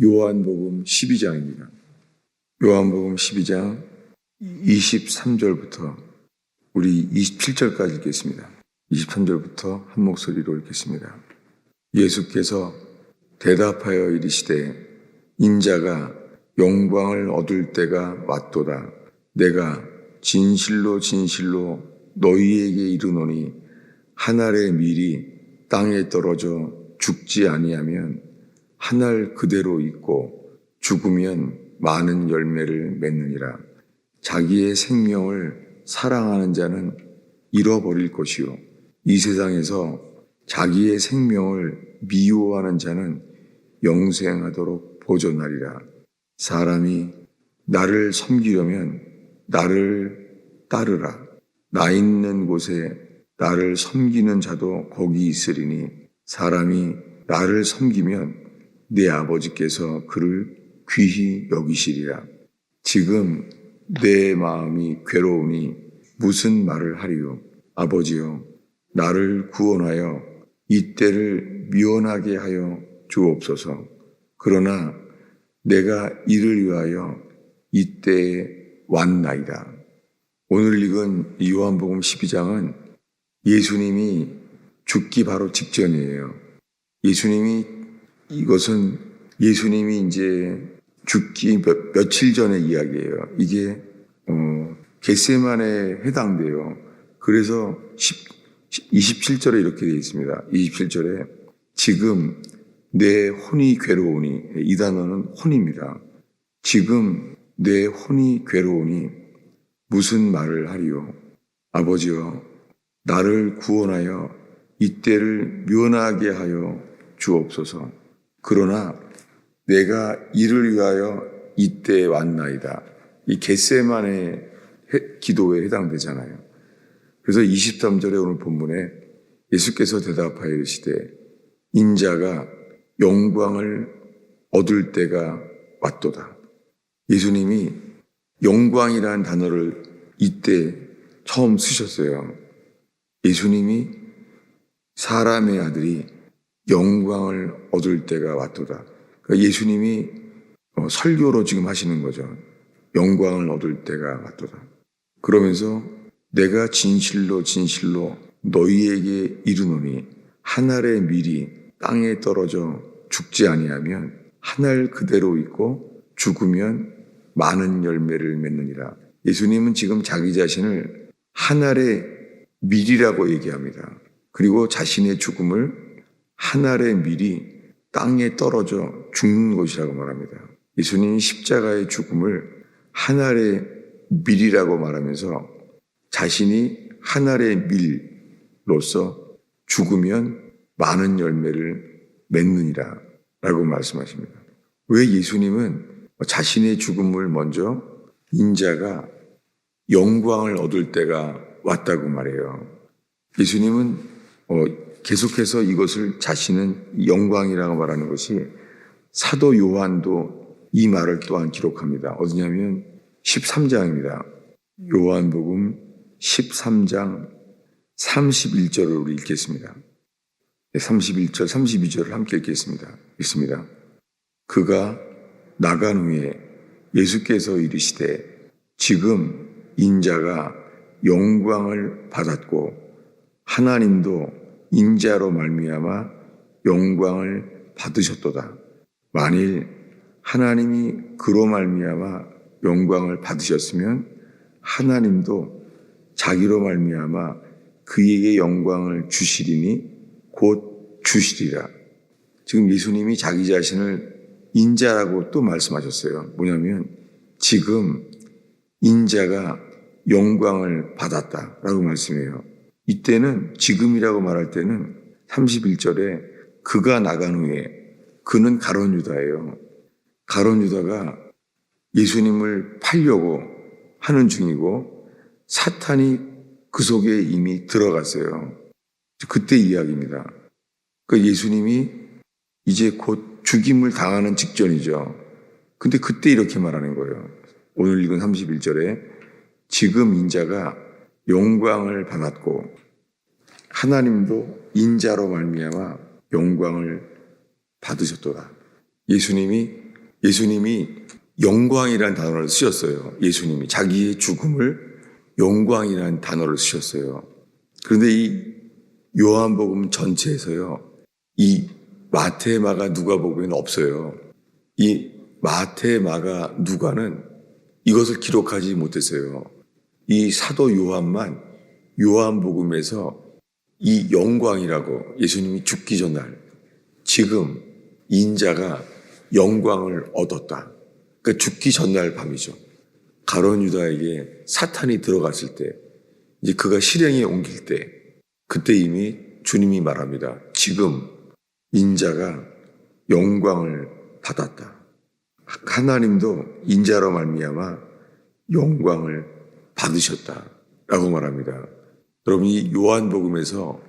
요한복음 12장입니다. 요한복음 12장 23절부터 우리 27절까지 읽겠습니다. 23절부터 한 목소리로 읽겠습니다. 예수께서 대답하여 이르시되 인자가 영광을 얻을 때가 왔도다. 내가 진실로 진실로 너희에게 이르노니 한 알의 밀이 땅에 떨어져 죽지 아니하면 한 알 그대로 있고 죽으면 많은 열매를 맺느니라. 자기의 생명을 사랑하는 자는 잃어버릴 것이요. 이 세상에서 자기의 생명을 미워하는 자는 영생하도록 보존하리라. 사람이 나를 섬기려면 나를 따르라. 나 있는 곳에 나를 섬기는 자도 거기 있으리니 사람이 나를 섬기면 내 아버지께서 그를 귀히 여기시리라. 지금 내 마음이 괴로우니 무슨 말을 하리요? 아버지여, 나를 구원하여 이 때를 미원하게 하여 주옵소서. 그러나 내가 이를 위하여 이 때에 왔나이다. 오늘 읽은 이 요한복음 12장은 예수님이 죽기 바로 직전이에요. 예수님이 이것은 예수님이 이제 죽기 몇, 며칠 전의 이야기예요. 이게 어, 겟세만에 해당돼요. 그래서 10, 27절에 이렇게 되어 있습니다. 27절에 지금 내 혼이 괴로우니 이 단어는 혼입니다. 지금 내 혼이 괴로우니 무슨 말을 하리요? 아버지여 나를 구원하여 이때를 면하게 하여 주옵소서. 그러나 내가 이를 위하여 이때에 왔나이다. 이 겟세만의 기도에 해당되잖아요. 그래서 23절에 오늘 본문에 예수께서 대답하여 이르시되 인자가 영광을 얻을 때가 왔도다. 예수님이 영광이라는 단어를 이때 처음 쓰셨어요. 예수님이 사람의 아들이 영광을 얻을 때가 왔도다. 그러니까 예수님이 어, 설교로 지금 하시는 거죠. 영광을 얻을 때가 왔도다. 그러면서 내가 진실로 진실로 너희에게 이르노니 하늘의 밀이 땅에 떨어져 죽지 아니하면 하늘 그대로 있고 죽으면 많은 열매를 맺느니라. 예수님은 지금 자기 자신을 하늘의 밀이라고 얘기합니다. 그리고 자신의 죽음을 하늘의 밀이 땅에 떨어져 죽는 것이라고 말합니다. 예수님이 십자가의 죽음을 하늘의 밀이라고 말하면서 자신이 하늘의 밀로서 죽으면 많은 열매를 맺느니라 라고 말씀하십니다. 왜 예수님은 자신의 죽음을 먼저 인자가 영광을 얻을 때가 왔다고 말해요. 예수님은 어, 계속해서 이것을 자신은 영광이라고 말하는 것이 사도 요한도 이 말을 또한 기록합니다. 어디냐면 13장입니다. 요한복음 13장 31절을 우리 읽겠습니다. 31절, 32절을 함께 읽겠습니다. 읽습니다. 그가 나간 후에 예수께서 이르시되 지금 인자가 영광을 받았고 하나님도 인자로 말미암아 영광을 받으셨도다. 만일 하나님이 그로 말미암아 영광을 받으셨으면 하나님도 자기로 말미암아 그에게 영광을 주시리니 곧 주시리라. 지금 예수님이 자기 자신을 인자라고 또 말씀하셨어요. 뭐냐면 지금 인자가 영광을 받았다라고 말씀해요. 이때는 지금이라고 말할 때는 31절에 그가 나간 후에 그는 가론 유다예요. 가론 유다가 예수님을 팔려고 하는 중이고 사탄이 그 속에 이미 들어갔어요. 그때 이야기입니다. 그 예수님이 이제 곧 죽임을 당하는 직전이죠. 근데 그때 이렇게 말하는 거예요. 오늘 읽은 31절에 지금 인자가 영광을 받았고 하나님도 인자로 말미암아 영광을 받으셨도다. 예수님이 예수님이 영광이라는 단어를 쓰셨어요. 예수님이 자기의 죽음을 영광이라는 단어를 쓰셨어요. 그런데 이 요한복음 전체에서요. 이 마태, 마가, 누가복음에는 없어요. 이 마태, 마가, 누가는 이것을 기록하지 못했어요. 이 사도 요한만 요한복음에서 이 영광이라고 예수님이 죽기 전날 지금 인자가 영광을 얻었다. 그러니까 죽기 전날 밤이죠. 가론 유다에게 사탄이 들어갔을 때 이제 그가 실행에 옮길 때 그때 이미 주님이 말합니다. 지금 인자가 영광을 받았다. 하나님도 인자로 말미암아 영광을 받으셨다라고 말합니다. 여러분 이 요한복음에서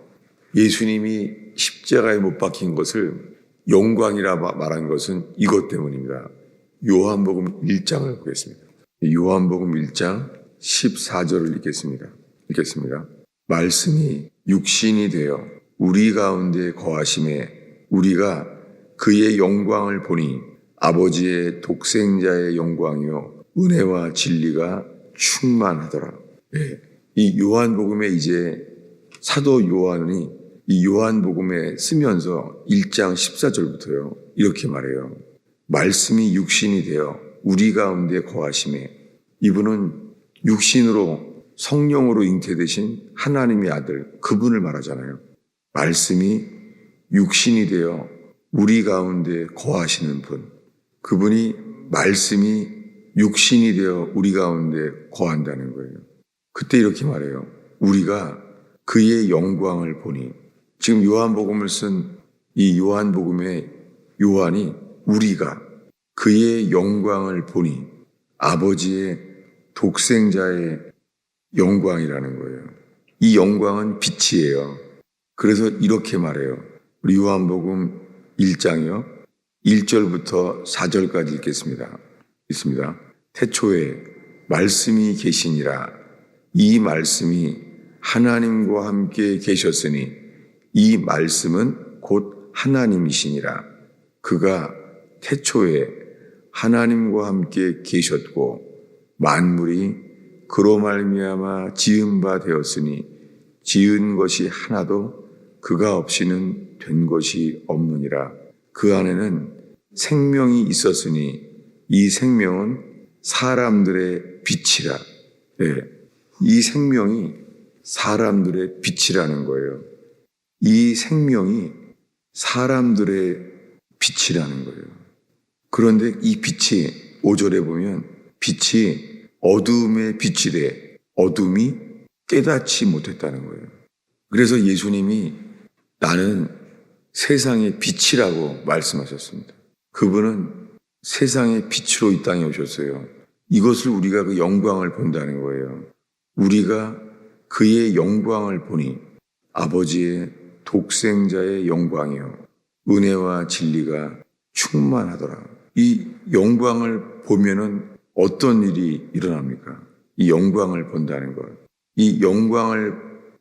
예수님이 십자가에 못 박힌 것을 영광이라 말한 것은 이것 때문입니다. 요한복음 1장을 보겠습니다. 요한복음 1장 14절을 읽겠습니다. 읽겠습니다. 말씀이 육신이 되어 우리 가운데 거하심에 우리가 그의 영광을 보니 아버지의 독생자의 영광이요 은혜와 진리가 충만하더라. 예. 이 요한복음에 이제 사도 요한이 이 요한복음에 쓰면서 1장 14절부터요. 이렇게 말해요. 말씀이 육신이 되어 우리 가운데 거하심에 이분은 육신으로 성령으로 잉태되신 하나님의 아들 그분을 말하잖아요. 말씀이 육신이 되어 우리 가운데 거하시는 분. 그분이 말씀이 육신이 되어 우리 가운데 거한다는 거예요. 그때 이렇게 말해요. 우리가 그의 영광을 보니 지금 요한복음을 쓴 이 요한복음의 요한이 우리가 그의 영광을 보니 아버지의 독생자의 영광이라는 거예요. 이 영광은 빛이에요. 그래서 이렇게 말해요. 우리 요한복음 1장이요. 1절부터 4절까지 읽겠습니다. 있습니다. 태초에 말씀이 계시니라. 이 말씀이 하나님과 함께 계셨으니 이 말씀은 곧 하나님이시니라. 그가 태초에 하나님과 함께 계셨고 만물이 그로 말미암아 지은 바 되었으니 지은 것이 하나도 그가 없이는 된 것이 없느니라. 그 안에는 생명이 있었으니 이 생명은 사람들의 빛이라. 네. 이 생명이 사람들의 빛이라는 거예요. 이 생명이 사람들의 빛이라는 거예요. 그런데 이 빛이 5절에 보면 빛이 어둠의 빛이래 어둠이 깨닫지 못했다는 거예요. 그래서 예수님이 나는 세상의 빛이라고 말씀하셨습니다. 그분은 세상의 빛으로 이 땅에 오셨어요. 이것을 우리가 그 영광을 본다는 거예요. 우리가 그의 영광을 보니 아버지의 독생자의 영광이요. 은혜와 진리가 충만하더라. 이 영광을 보면은 어떤 일이 일어납니까? 이 영광을 본다는 것. 이 영광을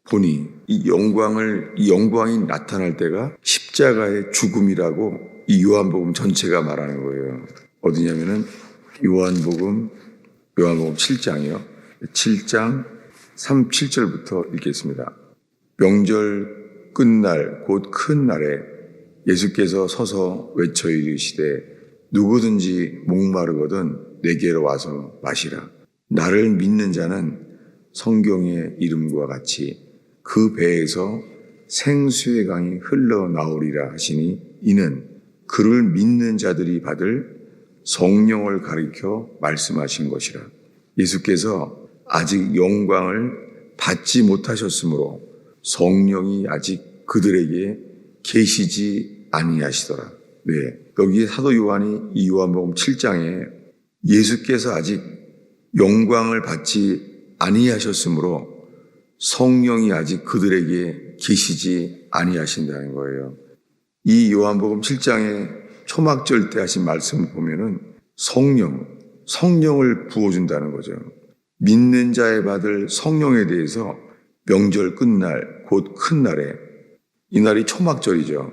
보니 이 영광을 이 영광이 나타날 때가 십자가의 죽음이라고 이 요한복음 전체가 말하는 거예요. 어디냐면은 요한복음 요한복음 7장이요. 7장 3, 7절부터 읽겠습니다. 명절 끝날 곧 큰 날에 예수께서 서서 외쳐 이르시되 누구든지 목마르거든 내게로 와서 마시라. 나를 믿는 자는 성경의 이름과 같이 그 배에서 생수의 강이 흘러나오리라 하시니 이는 그를 믿는 자들이 받을 성령을 가리켜 말씀하신 것이라. 예수께서 아직 영광을 받지 못하셨으므로 성령이 아직 그들에게 계시지 아니하시더라. 네. 여기 사도 요한이 이 요한복음 7장에 예수께서 아직 영광을 받지 아니하셨으므로 성령이 아직 그들에게 계시지 아니하신다는 거예요. 이 요한복음 7장에 초막절 때 하신 말씀을 보면은 성령, 성령을 부어준다는 거죠. 믿는 자에 받을 성령에 대해서 명절 끝날, 곧 큰 날에, 이 날이 초막절이죠.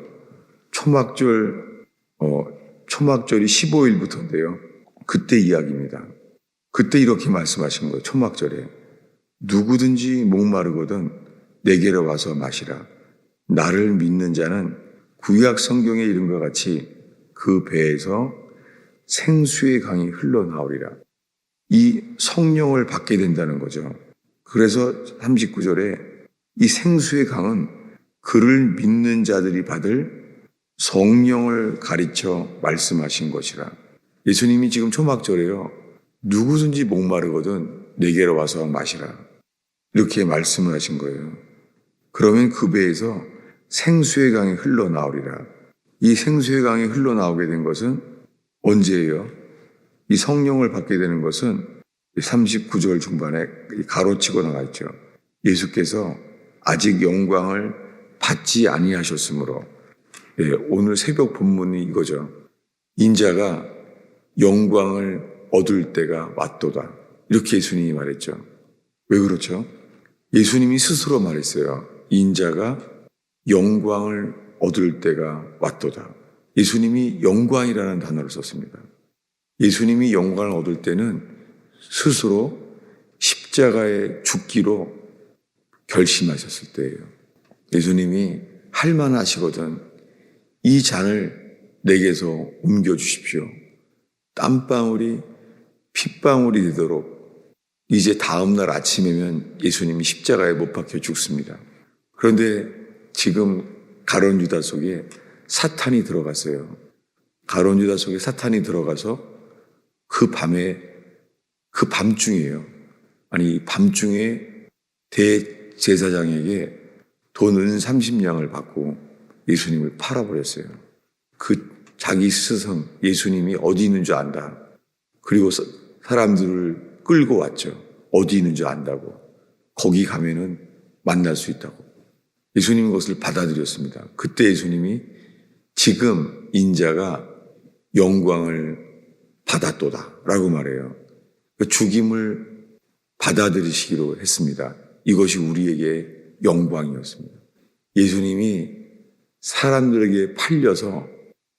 초막절, 어, 초막절이 15일부터인데요. 그때 이야기입니다. 그때 이렇게 말씀하신 거예요. 초막절에. 누구든지 목마르거든 내게로 와서 마시라. 나를 믿는 자는 구약 성경에 이른 것 같이 그 배에서 생수의 강이 흘러나오리라. 이 성령을 받게 된다는 거죠. 그래서 39절에 이 생수의 강은 그를 믿는 자들이 받을 성령을 가르쳐 말씀하신 것이라. 예수님이 지금 초막절에요. 누구든지 목마르거든 내게로 와서 마시라. 이렇게 말씀을 하신 거예요. 그러면 그 배에서 생수의 강이 흘러나오리라. 이 생수의 강이 흘러나오게 된 것은 언제예요? 이 성령을 받게 되는 것은 39절 중반에 가로치고 나가 있죠. 예수께서 아직 영광을 받지 아니하셨으므로 예, 오늘 새벽 본문이 이거죠. 인자가 영광을 얻을 때가 왔도다. 이렇게 예수님이 말했죠. 왜 그렇죠? 예수님이 스스로 말했어요. 인자가 영광을 얻을 때가 왔도다. 예수님이 영광이라는 단어를 썼습니다. 예수님이 영광을 얻을 때는 스스로 십자가에 죽기로 결심하셨을 때예요. 예수님이 할만하시거든 이 잔을 내게서 옮겨 주십시오. 땀방울이 핏방울이 되도록 이제 다음날 아침이면 예수님이 십자가에 못 박혀 죽습니다. 그런데 지금 가론 유다 속에 사탄이 들어갔어요. 가론 유다 속에 사탄이 들어가서 그 밤에 그 밤중이에요. 아니 밤중에 대제사장에게 돈 은 30냥을 받고 예수님을 팔아버렸어요. 그 자기 스승 예수님이 어디 있는 줄 안다. 그리고 사람들을 끌고 왔죠. 어디 있는 줄 안다고. 거기 가면은 만날 수 있다고. 예수님이 그것을 받아들였습니다. 그때 예수님이 지금 인자가 영광을 받았도다. 라고 말해요. 그 죽임을 받아들이시기로 했습니다. 이것이 우리에게 영광이었습니다. 예수님이 사람들에게 팔려서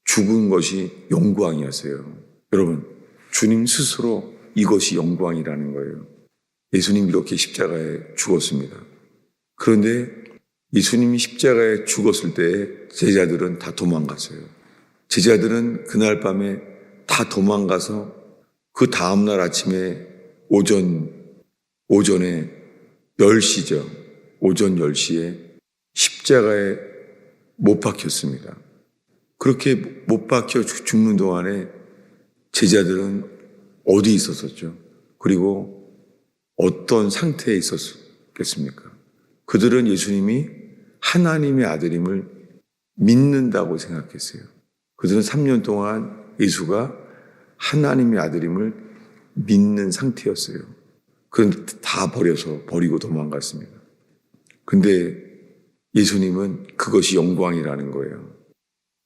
죽은 것이 영광이었어요. 여러분, 주님 스스로 이것이 영광이라는 거예요. 예수님 이렇게 십자가에 죽었습니다. 그런데 예수님이 십자가에 죽었을 때 제자들은 다 도망갔어요. 제자들은 그날 밤에 다 도망가서 그 다음날 아침에 오전, 오전에 10시죠. 오전 10시에 십자가에 못 박혔습니다. 그렇게 못 박혀 죽는 동안에 제자들은 어디 있었었죠? 그리고 어떤 상태에 있었겠습니까? 그들은 예수님이 하나님의 아들임을 믿는다고 생각했어요. 그들은 3년 동안 예수가 하나님의 아들임을 믿는 상태였어요. 그건 다 버려서 버리고 도망갔습니다. 근데 예수님은 그것이 영광이라는 거예요.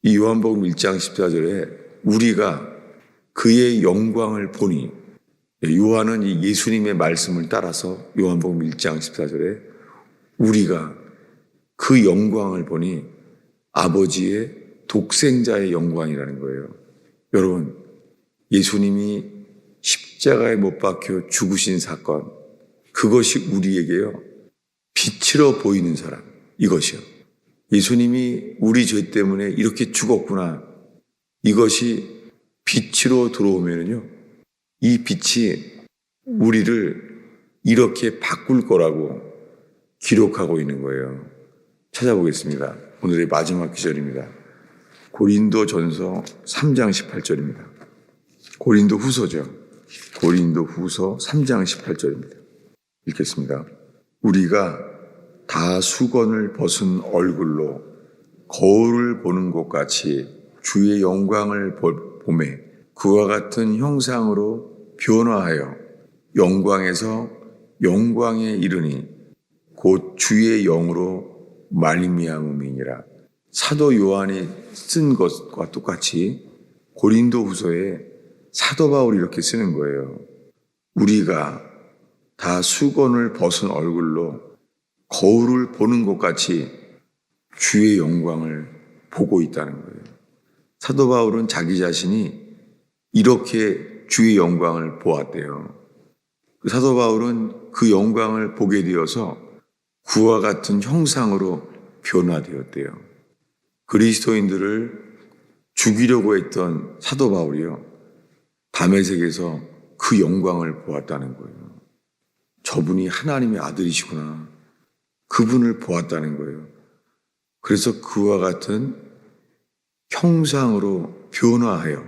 이 요한복음 1장 14절에 우리가 그의 영광을 보니 요한은 이 예수님의 말씀을 따라서 요한복음 1장 14절에 우리가 그 영광을 보니 아버지의 독생자의 영광이라는 거예요. 여러분, 예수님이 십자가에 못 박혀 죽으신 사건, 그것이 우리에게요, 빛으로 보이는 사람, 이것이요. 예수님이 우리 죄 때문에 이렇게 죽었구나. 이것이 빛으로 들어오면요, 이 빛이 우리를 이렇게 바꿀 거라고 기록하고 있는 거예요. 찾아보겠습니다. 오늘의 마지막 기절입니다. 고린도 전서 3장 18절입니다. 고린도 후서죠. 고린도 후서 3장 18절입니다. 읽겠습니다. 우리가 다 수건을 벗은 얼굴로 거울을 보는 것 같이 주의 영광을 보매 그와 같은 형상으로 변화하여 영광에서 영광에 이르니 곧 주의 영으로 말미암음이니라. 사도 요한이 쓴 것과 똑같이 고린도 후서에 사도 바울이 이렇게 쓰는 거예요. 우리가 다 수건을 벗은 얼굴로 거울을 보는 것 같이 주의 영광을 보고 있다는 거예요. 사도 바울은 자기 자신이 이렇게 주의 영광을 보았대요. 그 사도 바울은 그 영광을 보게 되어서 구와 같은 형상으로 변화되었대요. 그리스도인들을 죽이려고 했던 사도 바울이요. 담에색에서 그 영광을 보았다는 거예요. 저분이 하나님의 아들이시구나. 그분을 보았다는 거예요. 그래서 그와 같은 형상으로 변화하여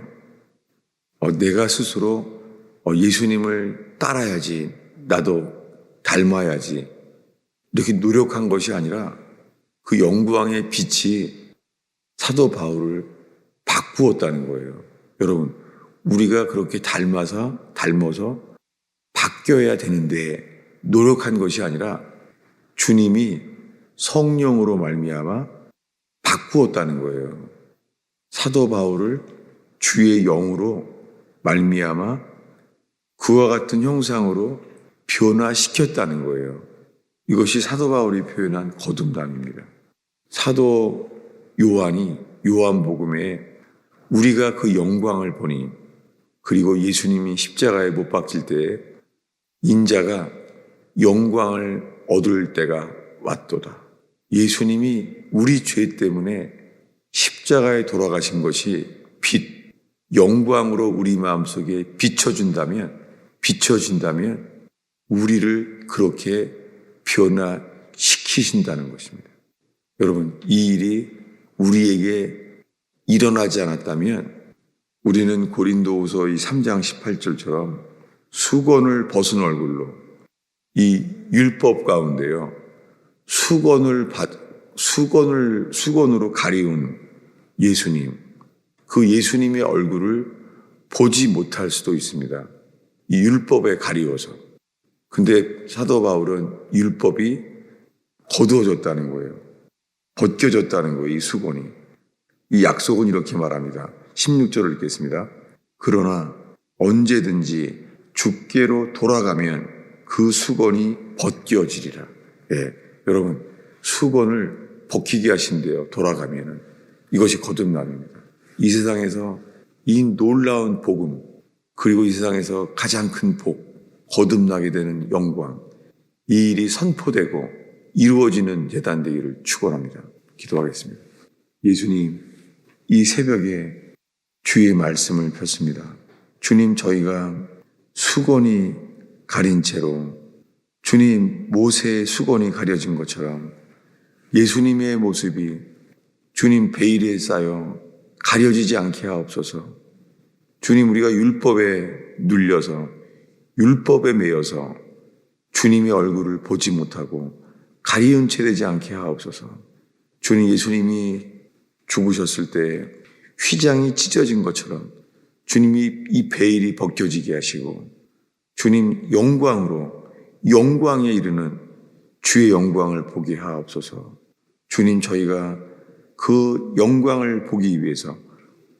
어, 내가 스스로 어, 예수님을 따라야지, 나도 닮아야지 이렇게 노력한 것이 아니라 그 영광의 빛이 사도 바울을 바꾸었다는 거예요. 여러분, 우리가 그렇게 닮아서 닮아서 바뀌어야 되는데 노력한 것이 아니라 주님이 성령으로 말미암아 바꾸었다는 거예요. 사도 바울을 주의 영으로 말미암아 그와 같은 형상으로 변화시켰다는 거예요. 이것이 사도 바울이 표현한 거듭남입니다. 사도 요한이 요한복음에 우리가 그 영광을 보니 그리고 예수님이 십자가에 못 박힐 때에 인자가 영광을 얻을 때가 왔도다. 예수님이 우리 죄 때문에 십자가에 돌아가신 것이 빛, 영광으로 우리 마음속에 비춰준다면, 비춰진다면 우리를 그렇게 변화시키신다는 것입니다. 여러분, 이 일이 우리에게 일어나지 않았다면 우리는 고린도후서 이 3장 18절처럼 수건을 벗은 얼굴로 이 율법 가운데요. 수건을 받 수건을 수건으로 가리운 예수님 그 예수님의 얼굴을 보지 못할 수도 있습니다. 이 율법에 가리워서. 근데 사도 바울은 율법이 거두어졌다는 거예요. 벗겨졌다는 거예요, 이 수건이. 이 약속은 이렇게 말합니다. 16절을 읽겠습니다. 그러나 언제든지 주께로 돌아가면 그 수건이 벗겨지리라. 예, 여러분, 수건을 벗기게 하신대요. 돌아가면은. 이것이 거듭남입니다. 이 세상에서 이 놀라운 복음, 그리고 이 세상에서 가장 큰 복, 거듭나게 되는 영광, 이 일이 선포되고 이루어지는 재단 되기를 축원합니다. 기도하겠습니다. 예수님, 이 새벽에 주의 말씀을 폈습니다. 주님, 저희가 수건이 가린 채로 주님 모세의 수건이 가려진 것처럼 예수님의 모습이 주님 베일에 쌓여 가려지지 않게 하옵소서. 주님 우리가 율법에 눌려서 율법에 매여서 주님의 얼굴을 보지 못하고 가리운 채 되지 않게 하옵소서. 주님 예수님이 죽으셨을 때 휘장이 찢어진 것처럼 주님이 이 베일이 벗겨지게 하시고 주님 영광으로 영광에 이르는 주의 영광을 보게 하옵소서. 주님 저희가 그 영광을 보기 위해서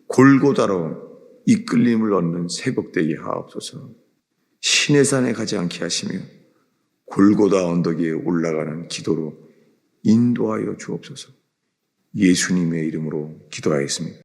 골고다로 이끌림을 얻는 새벽 되게 하옵소서. 신의 산에 가지 않게 하시며 골고다 언덕 위에 올라가는 기도로 인도하여 주옵소서. 예수님의 이름으로 기도하였습니다.